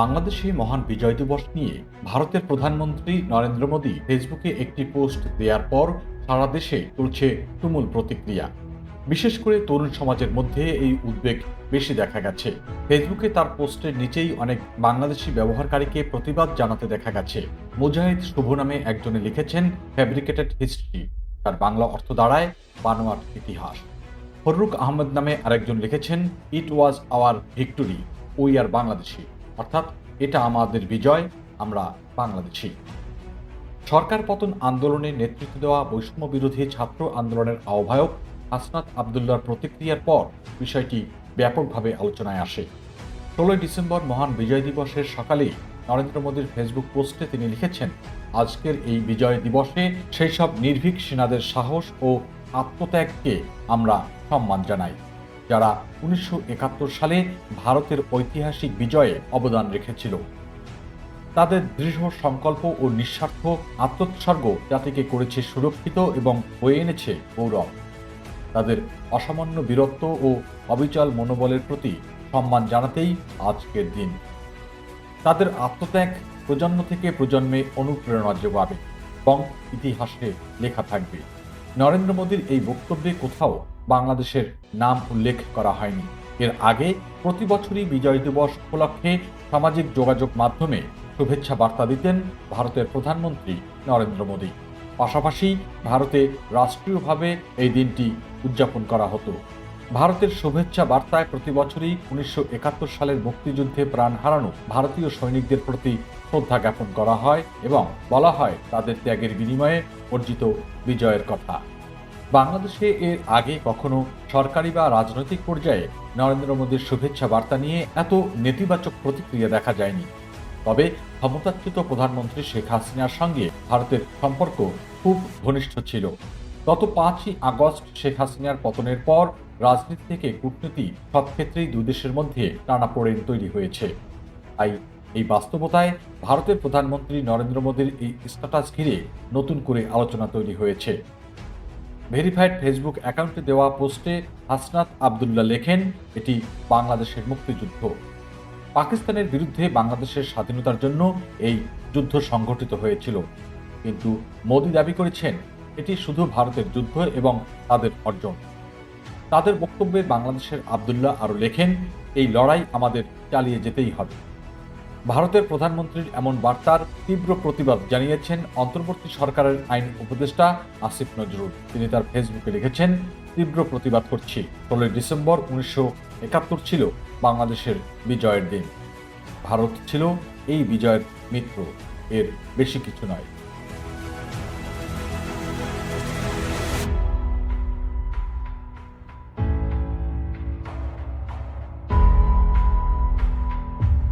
বাংলাদেশে মহান বিজয় দিবস নিয়ে ভারতের প্রধানমন্ত্রী নরেন্দ্র মোদী ফেসবুকে একটি পোস্ট দেওয়ার পর সারা দেশে চলছে তুমুল প্রতিক্রিয়া। বিশেষ করে তরুণ সমাজের মধ্যে এই উদ্বেগ বেশি দেখা গেছে। ফেসবুকে তার পোস্টের নিচেই অনেক বাংলাদেশি ব্যবহারকারীকে প্রতিবাদ জানাতে দেখা গেছে। মুজাহিদ শুভ নামে একজনে লিখেছেন ফ্যাব্রিকেটেড হিস্ট্রি তার বাংলা অর্থ দাঁড়ায় বানোয়াট ইতিহাস। ফররুক আহমেদ নামে আরেকজন লিখেছেন, it was our victory we are Bangladeshi অর্থাৎ এটা আমাদের বিজয়, আমরা বাংলাদেশি। সরকার পতন আন্দোলনে নেতৃত্ব দেওয়া বৈষম্য বিরোধী ছাত্র আন্দোলনের আহ্বায়ক হাসনাত আবদুল্লার প্রতিক্রিয়ার পর বিষয়টি ব্যাপকভাবে আলোচনায় আসে। ষোলোই ডিসেম্বর মহান বিজয় দিবসের সকালে নরেন্দ্র মোদীর ফেসবুক পোস্টে তিনি লিখেছেন, আজকের এই বিজয় দিবসে সেই সব নির্ভীক সেনাদের সাহস ও আত্মত্যাগকে আমরা সম্মান জানাই। যারা উনিশশো একাত্তর সালে ভারতের ঐতিহাসিক বিজয়ে অবদান রেখেছিল। তাদের দৃঢ় সংকল্প ও নিঃস্বার্থ আত্মোৎসর্গ জাতিকে করেছে সুরক্ষিত এবং বয়ে এনেছে গৌরব। তাদের অসামান্য বীরত্ব ও অবিচল মনোবলের প্রতি সম্মান জানাতেই আজকের দিন। তাদের আত্মত্যাগ প্রজন্ম থেকে প্রজন্মে অনুপ্রেরণা যোগাবে এবং ইতিহাসে লেখা থাকবে। নরেন্দ্র মোদীর এই বক্তব্যে কোথাও বাংলাদেশের নাম উল্লেখ করা হয়নি। এর আগে প্রতি বছরই বিজয় দিবস উপলক্ষে সামাজিক যোগাযোগ মাধ্যমে শুভেচ্ছা বার্তা দিতেন ভারতের প্রধানমন্ত্রী নরেন্দ্র মোদী। পাশাপাশি ভারতে রাষ্ট্রীয়ভাবে এই দিনটি উদযাপন করা হতো। ভারতের শুভেচ্ছা বার্তায় প্রতি বছরই উনিশশো একাত্তর সালের মুক্তিযুদ্ধে প্রাণ হারানো ভারতীয় সৈনিকদের প্রতি শ্রদ্ধা জ্ঞাপন করা হয় এবং বলা হয় তাদের ত্যাগের বিনিময়ে অর্জিত বিজয়ের কথা। বাংলাদেশে এর আগে কখনো সরকারি বা রাজনৈতিক পর্যায়ে নরেন্দ্র মোদীর শুভেচ্ছা বার্তা নিয়ে এত নেতিবাচক প্রতিক্রিয়া দেখা যায়নি। তবে ক্ষমতাচ্যুত প্রধানমন্ত্রী শেখ হাসিনার সঙ্গে ভারতের সম্পর্ক খুব ঘনিষ্ঠ ছিল। গত পাঁচই আগস্ট শেখ হাসিনার পতনের পর রাজনীতি থেকে কূটনীতি সব ক্ষেত্রেই দুই দেশের মধ্যে টানাপোড়েন তৈরি হয়েছে। তাই এই বাস্তবতায় ভারতের প্রধানমন্ত্রী নরেন্দ্র মোদীর এই স্ট্যাটাস ঘিরে নতুন করে আলোচনা তৈরি হয়েছে। ভেরিফাইড ফেসবুক অ্যাকাউন্টে দেওয়া পোস্টে হাসনাত আবদুল্লাহ লেখেন, এটি বাংলাদেশের মুক্তিযুদ্ধ। পাকিস্তানের বিরুদ্ধে বাংলাদেশের স্বাধীনতার জন্য এই যুদ্ধ সংঘটিত হয়েছিল। কিন্তু মোদি দাবি করেছেন, এটি শুধু ভারতের যুদ্ধ এবং তাদের অর্জন। তাদের বক্তব্যে বাংলাদেশের আবদুল্লাহ আরও লেখেন, এই লড়াই আমাদের চালিয়ে যেতেই হবে। ভারতের প্রধানমন্ত্রীর এমন বার্তার তীব্র প্রতিবাদ জানিয়েছেন অন্তর্বর্তী সরকারের আইন উপদেষ্টা আসিফ নজরুল। তিনি তার ফেসবুকে লিখেছেন, তীব্র প্রতিবাদ করছি। ষোলোই ডিসেম্বর উনিশশো একাত্তর ছিল বাংলাদেশের বিজয়ের দিন। ভারত ছিল এই বিজয়ের মিত্র। এর বেশি কিছু নয়।